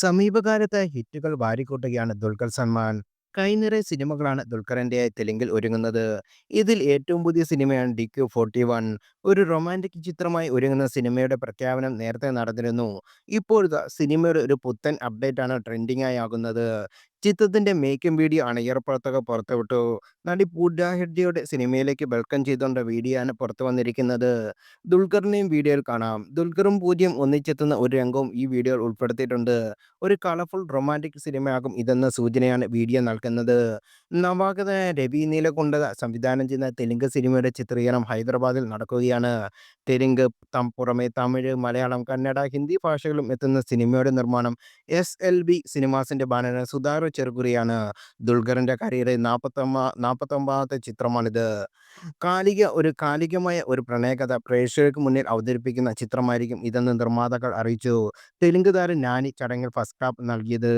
സമീപകാലത്ത് ഹിറ്റുകൾ വാരിക്കൂട്ടുകയാണ് ദുൽഖർ സൽമാൻ. കൈനിറ സിനിമകളാണ് ദുൽഖറിന്റെ തെലുങ്കിൽ ഒരുങ്ങുന്നത്. ഇതിൽ ഏറ്റവും പുതിയ സിനിമയാണ് ഡി ക്യു ഫോർട്ടി വൺ'. ഒരു റൊമാന്റിക് ചിത്രമായി ഒരുങ്ങുന്ന സിനിമയുടെ പ്രഖ്യാപനം നേരത്തെ നടന്നിരുന്നു. ഇപ്പോഴത്തെ സിനിമയുടെ ഒരു പുത്തൻ അപ്ഡേറ്റാണ് ട്രെൻഡിംഗായി ആകുന്നത്. ചിത്രത്തിന്റെ മേക്കിംഗ് വീഡിയോ ആണ് അണിയറ പുറത്തു പുറത്തുവിട്ടു. നടി പൂജ ഹെഗ്ഡെയുടെ സിനിമയിലേക്ക് വെൽക്കം ചെയ്തുകൊണ്ട് ആണ് പുറത്തു വന്നിരിക്കുന്നത്. ദുൽഖറിനെയും വീഡിയോയിൽ കാണാം. ദുൽഖറും പൂജയും ഒന്നിച്ചെത്തുന്ന ഒരു രംഗവും ഈ വീഡിയോയിൽ ഉൾപ്പെടുത്തിയിട്ടുണ്ട്. ഒരു കളർഫുൾ റൊമാന്റിക് സിനിമയാകും ഇതെന്ന സൂചനയാണ് വീഡിയോ നൽകുന്നത്. നവാഗതനായ രവി നീലകൊണ്ട സംവിധാനം ചെയ്യുന്ന തെലുങ്ക് സിനിമയുടെ ചിത്രീകരണം ഹൈദരാബാദിൽ നടക്കുകയാണ്. തെലുങ്ക് പുറമെ തമിഴ്, മലയാളം, കന്നഡ, ഹിന്ദി ഭാഷകളിലും എത്തുന്ന സിനിമയുടെ നിർമ്മാണം എസ് എൽ ബി സിനിമാസിന്റെ ബാനറിൽ സുധാകർ ചെറുകുറിയാണ്. ദുൽഖറിന്റെ കരിയറിൽ നാൽപ്പത്തൊമ്പ നാൽപ്പത്തൊമ്പതാമത്തെ ചിത്രമാണിത്. കാലിക ഒരു കാലികമായ ഒരു പ്രണയകഥ പ്രേക്ഷകർക്ക് മുന്നിൽ അവതരിപ്പിക്കുന്ന ചിത്രമായിരിക്കും ഇതെന്ന് നിർമ്മാതാക്കൾ അറിയിച്ചു. തെലുങ്ക് താരം നാനി ചടങ്ങിൽ ഫസ്റ്റ് ക്ലാപ്പ് നൽകിയത്.